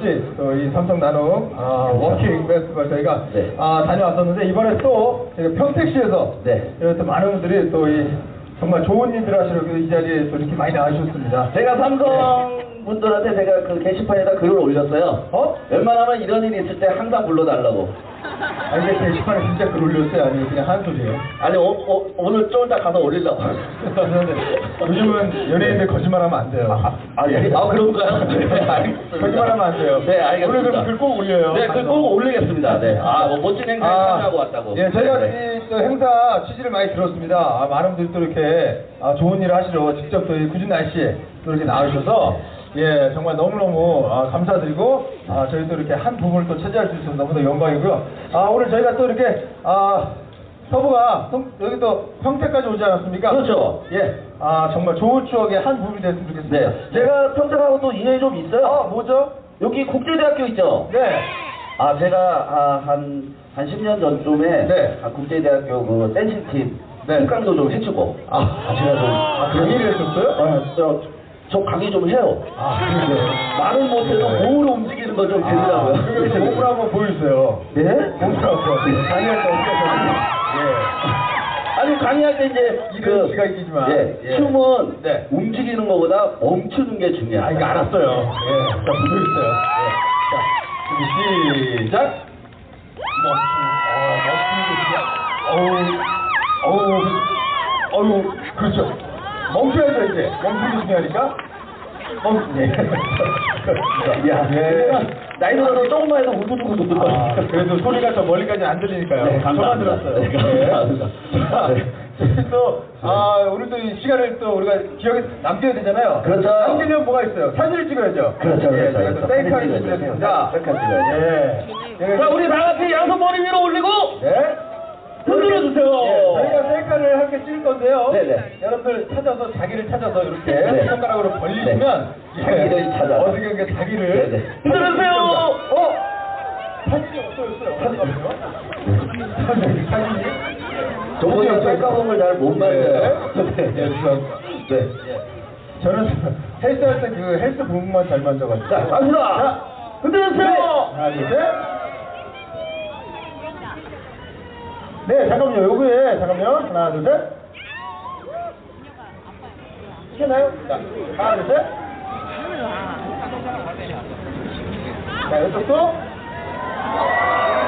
멋진 또이 삼성 나눔 아, 워킹 페스티벌 저희가 네. 아, 다녀왔었는데 이번에 또 저희가 평택시에서 네. 또 많은 분들이 또 이 정말 좋은 일들 하시려고 이 자리에 또 이렇게 많이 나와주셨습니다. 제가 삼성 분들한테 제가 그 게시판에다 글을 올렸어요. 어? 웬만하면 이런 일이 있을 때 항상 불러달라고. 아, 이게 게시판에 진짜 글 올렸어요? 아니면 그냥 한 소리예요? 아니, 오, 오, 오늘 좀 이따 가서 올리려고. 요즘은 연예인들 거짓말하면 안 돼요. 아, 예. 아, 그런가요? 네, 알겠습니다. 거짓말하면 안 돼요. 네, 알겠습니다. 오늘 그럼 글 꼭 올려요. 네, 글 꼭 올리겠습니다. 네. 아, 뭐 멋진 행사에 참여하고 왔다고. 예, 저희가 네. 이또 행사 취지를 많이 들었습니다. 아, 많은 분들이 또 이렇게 아, 좋은 일을 하시러 직접 또 이 굳은 날씨에 또 이렇게 나와주셔서 예, 정말 너무너무 아, 감사드리고 아, 저희 또 이렇게 한 부분을 또 차지할 수 있어서 너무나 영광이고요. 아, 오늘 저희가 또 이렇게 아, 서부가 성- 여기 또 평택까지 오지 않았습니까? 그렇죠. 예, 아, 정말 좋은 추억의 한 부분이 됐으면 좋겠습니다. 네. 제가 평택하고 또 인연이 좀 있어요. 아, 뭐죠? 여기 국제대학교 있죠? 네. 아, 제가 아, 한, 한 10년 전쯤에 네. 아, 국제대학교 그 댄싱팀 네. 팀강도 좀 해주고 아, 제가 좀 아, 강의를 했었어요? 아, 저, 저 강의 좀 해요. 아, 그러세요? 말은 못해도 네. 몸으로 움직이는 거 좀 되더라고요. 아, 그럼 몸을 한번 보여주세요. 네? 몸을 한번. 강의할 때 어떻게 하세요? 아니 강의할 때 이제 이런 시가 있지만, 예, 예. 춤은 네. 움직이는 것보다 멈추는 게 예. 중요해요. 아, 이거 알았어요. 예. 자, 보여주세요. 예. 자, 준비, 시작. 멋진, 어, 멋진 게 어우, 어우, 어우, 그렇죠. 멈춰야죠, 이제. 멈추는 게 중요하니까. 멈, 예. 야, 예. 나이 들어서 조금만 해도 우두두두 듣고 아, 그래도 소리가 저 멀리까지 안 들리니까요. 네, 저만. 들었어요. 네, 감사합니다. 자, 네. 또, 아, 오늘도 이 시간을 또 우리가 기억에 남겨야 되잖아요. 그렇죠. 남기려면 뭐가 있어요? 사진을 찍어야죠. 그렇죠, 예, 그렇죠, 저희가 그렇죠. 또 셀카를 사진 찍어야죠. 준비했습니다. 셀카 찍어야죠. 예. 예. 자, 우리 다 같이 양손 머리 위로 올리고 네. 흔들어 주세요. 예, 저희가 셀카를 함께 찍을 건데요. 네네. 여러분들 찾아서 자기를 찾아서 이렇게 네. 손가락으로 벌리시면 네. 자기를 찾아서. 어떻게 자기를 네네. 흔들어 주세요. 어? 사진이 없어졌어요. 사진이 사진이 저번에 셀카봉을 잘못 만져요. 네. 예, 죄송합니다. 네. 저는 헬스 할 때 그 헬스 부분만 잘 만져가지고. 자, 갑시다. 자, 흔들어 주세요. 하나, 둘, 셋. 네, 잠깐만요. 요거에, 잠깐만요. 하나, 둘, 셋. 시켰나요? 자, 하나, 둘, 셋. 자, 이쪽도.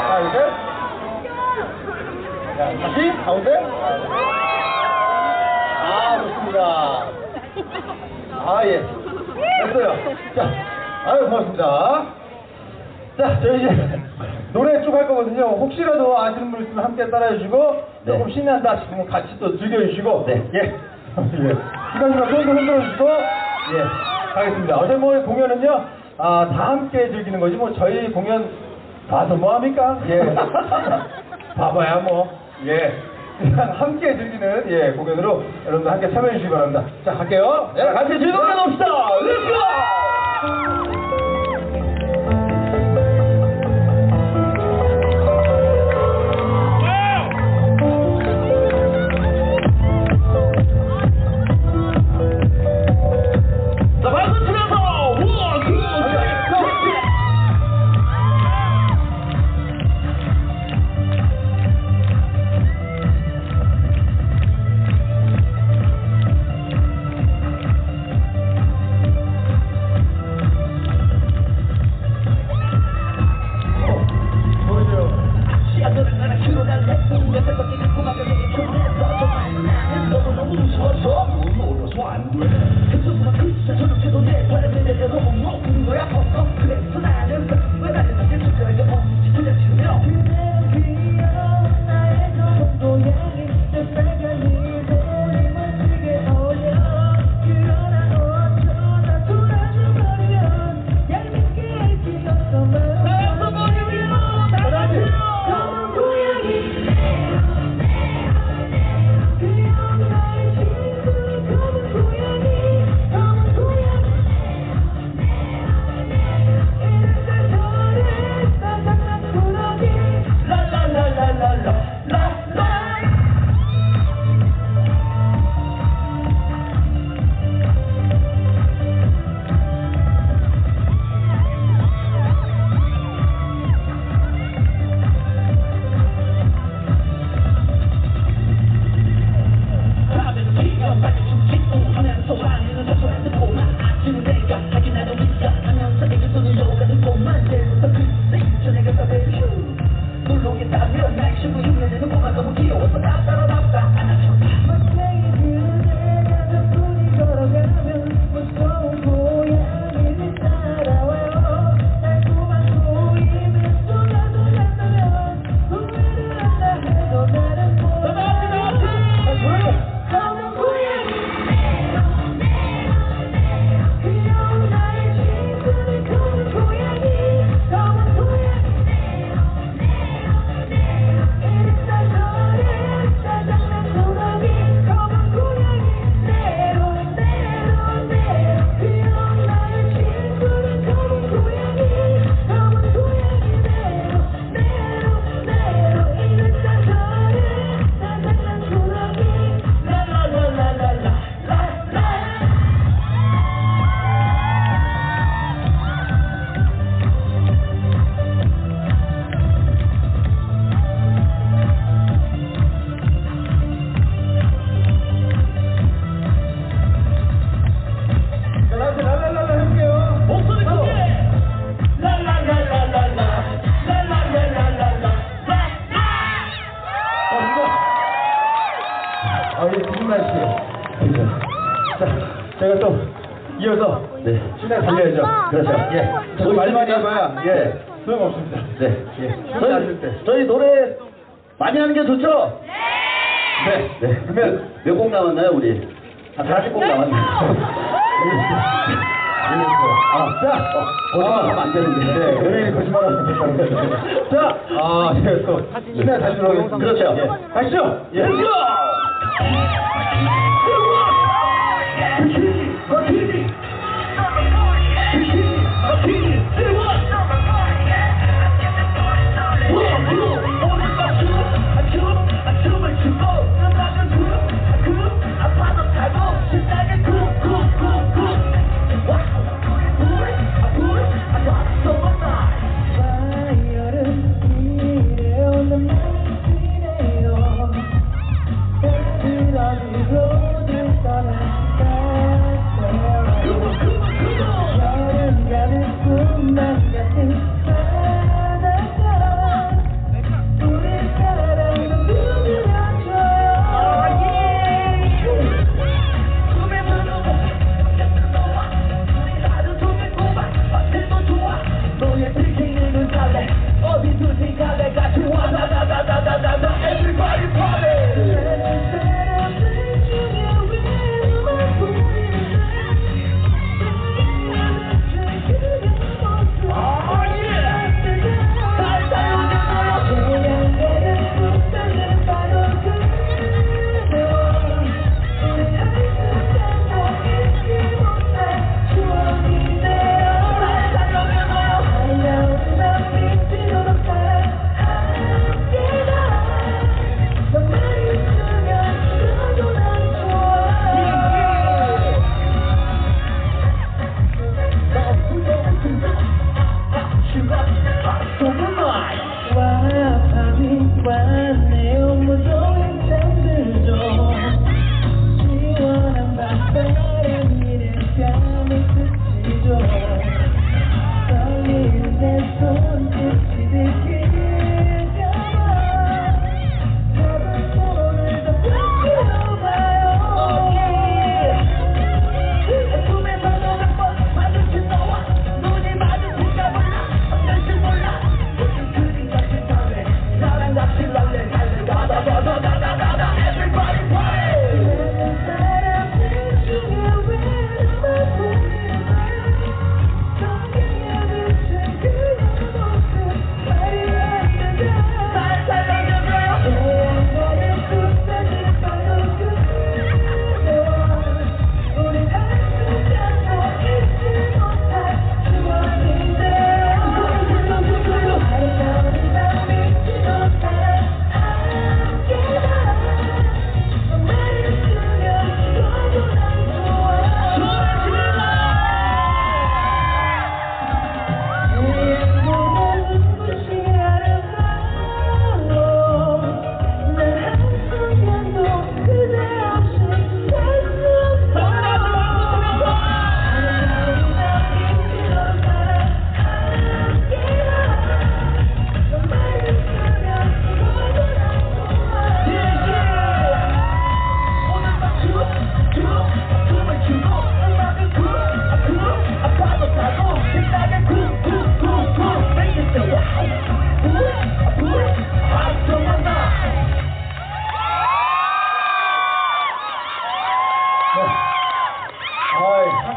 하나, 둘, 셋. 자, 다시, 가운데. 아, 좋습니다. 아, 예. 됐어요. 자, 아유, 고맙습니다. 자, 저희 이제 노래 쭉 할 거거든요. 혹시라도 아시는 분 있으면 함께 따라해 주시고, 네. 조금 신난다 싶으면 같이 또 즐겨 주시고, 네. 예. 예. 시간이나 손도 흔들어 주시고, 예. 가겠습니다. 어제 뭐 공연은요, 아, 다 함께 즐기는 거지, 뭐 저희 공연 봐서 뭐 합니까? 예. 봐봐야 뭐, 예. 그냥 함께 즐기는, 예, 공연으로 여러분들 함께 참여해 주시기 바랍니다. 자, 갈게요. 네, 같이 즐겁게 놉시다. 렛츠고! 해봐야 예. 소용없습니다. 네. 예. 저희, 나실 때. 저희 노래 많이 하는 게 좋죠? 네. 네. 그러면 몇 곡 남았나요, 우리? 한 40곡 남았나요? 아, 자, 어, 거짓말하면 안 되는데. 네, 연예인이 거짓말하면 된다고. 자, 아, 제가 또 신나게 달리러 가겠습니다. 그렇죠. 예. 가시죠. 예. Everybody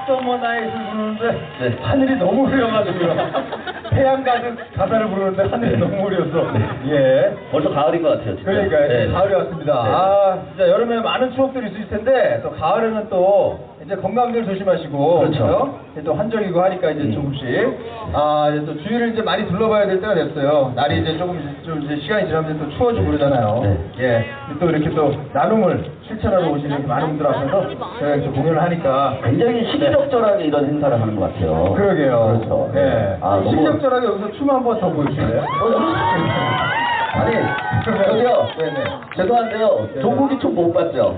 아이, 학점모 나이를 부르는데 네. 하늘이 너무 흐려가지고요. 태양 가득 가사를 부르는데 하늘이 너무 흐려서 예. 벌써 가을인 것 같아요, 진짜. 그러니까 네. 가을이 왔습니다. 네. 아 진짜 여름에 많은 추억들이 있을 텐데 또 가을에는 또 이제 건강들 조심하시고 그렇죠. 또 한절이고 하니까 이제 음. 조금씩 아 이제 또 주위를 이제 많이 둘러봐야 될 때가 됐어요. 날이 이제 조금 좀 이제 시간이 지나면 또 추워지고 그러잖아요. 네. 예. 또 이렇게 또 나눔을 실천하러 오시는 많은 분들 앞에서 저희가 이렇게 공연을 하니까 굉장히 시기적절하게 이런 행사를 하는 것 같아요. 그러게요. 그렇죠. 예. 아, 너무- 시적절하게 여기서 춤 한 번 더 보여주실래요? 아니, 저기요. 네네. 죄송한데요. 네. 조국이 춤 못 봤죠?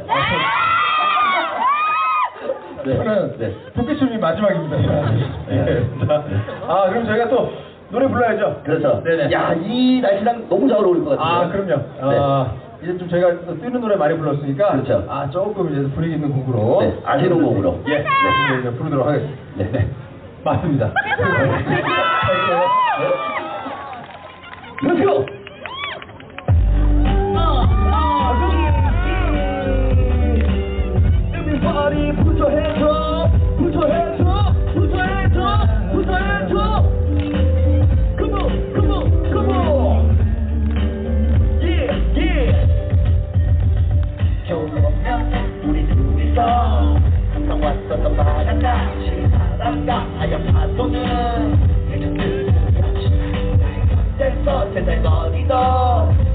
네. 저는 네. 도끼춤이 마지막입니다. 예. 자, 아 그럼 저희가 또 노래 불러야죠. 그렇죠. 네네. 야, 이 날씨랑 너무 잘 어울릴 것 같아요. 아 그럼요. 아, 이제 좀 저희가 뛰는 노래 많이 불렀으니까 그렇죠. 아 조금 이제 분위기 있는 곡으로 네, 아시는 곡으로 예, 네, 네, 부르도록 하겠습니다. 네, 네. 맞습니다. 여보세요. 在哪里呢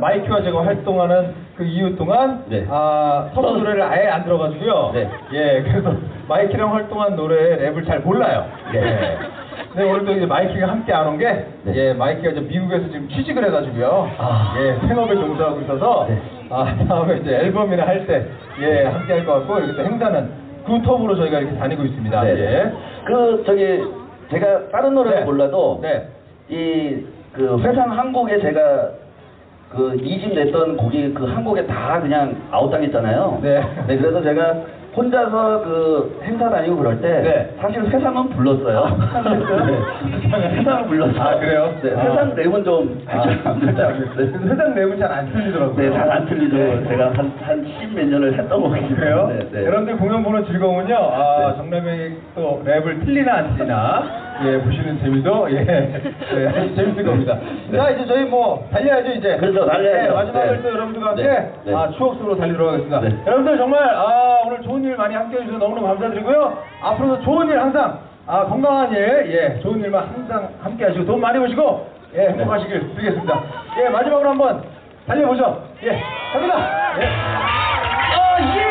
마이키와 제가 활동하는 그 이후 동안 네. 아, 서브 노래를 아예 안 들어가지고요. 네. 예, 그래서 마이키랑 활동한 노래 랩을 잘 몰라요. 네. 예. 근데 오늘도 이제 마이키가 함께 안 온 게, 네. 예, 마이키가 이제 미국에서 지금 취직을 해가지고요. 아. 예, 생업에 종사하고 있어서, 네. 아, 다음에 이제 앨범이나 할 때, 예, 함께 할 것 같고, 이렇게 또 행사는 그 구톱으로 저희가 이렇게 다니고 있습니다. 네. 예. 그, 저기, 제가 다른 노래를 네. 몰라도, 네. 이, 그, 회상 한곡에 제가 그 이집 냈던 곡이 그 한 곡에 다 그냥 아웃당했잖아요. 네. 그래서 제가 혼자서 그 행사 다니고 그럴 때 네. 사실 회상은 불렀어요. 네. 회상은 불렀어요. 아, 그래요? 네. 아. 회상 내용은 좀 아, 살짝 그래서 회상 내용은 잘 안 틀리더라고요. 네, 잘 안 틀리죠. 네. 제가 한한십몇 년을 했던 곡이에요. 네, 네. 여러분들 공연 보는 즐거움은요, 아, 네. 정남이 또 랩을 틀리나 안 틀리나, 예, 보시는 재미도, 예, 예, 재밌을 겁니다. 네. 자, 이제 저희 뭐, 달려야죠, 이제. 그렇죠, 달려야죠. 네, 마지막을 네. 또 여러분들과 함께, 네, 네. 아, 추억 속으로 달리러 가겠습니다. 네. 여러분들 정말, 아, 오늘 좋은 일 많이 함께 해주셔서 너무너무 감사드리고요. 앞으로도 좋은 일 항상, 아, 건강한 일, 예, 좋은 일만 항상 함께 하시고, 돈 많이 버시고, 예, 행복하시길 빌겠습니다. 예, 마지막으로 한번 달려보죠. 예, 갑니다. 예. 어, 예!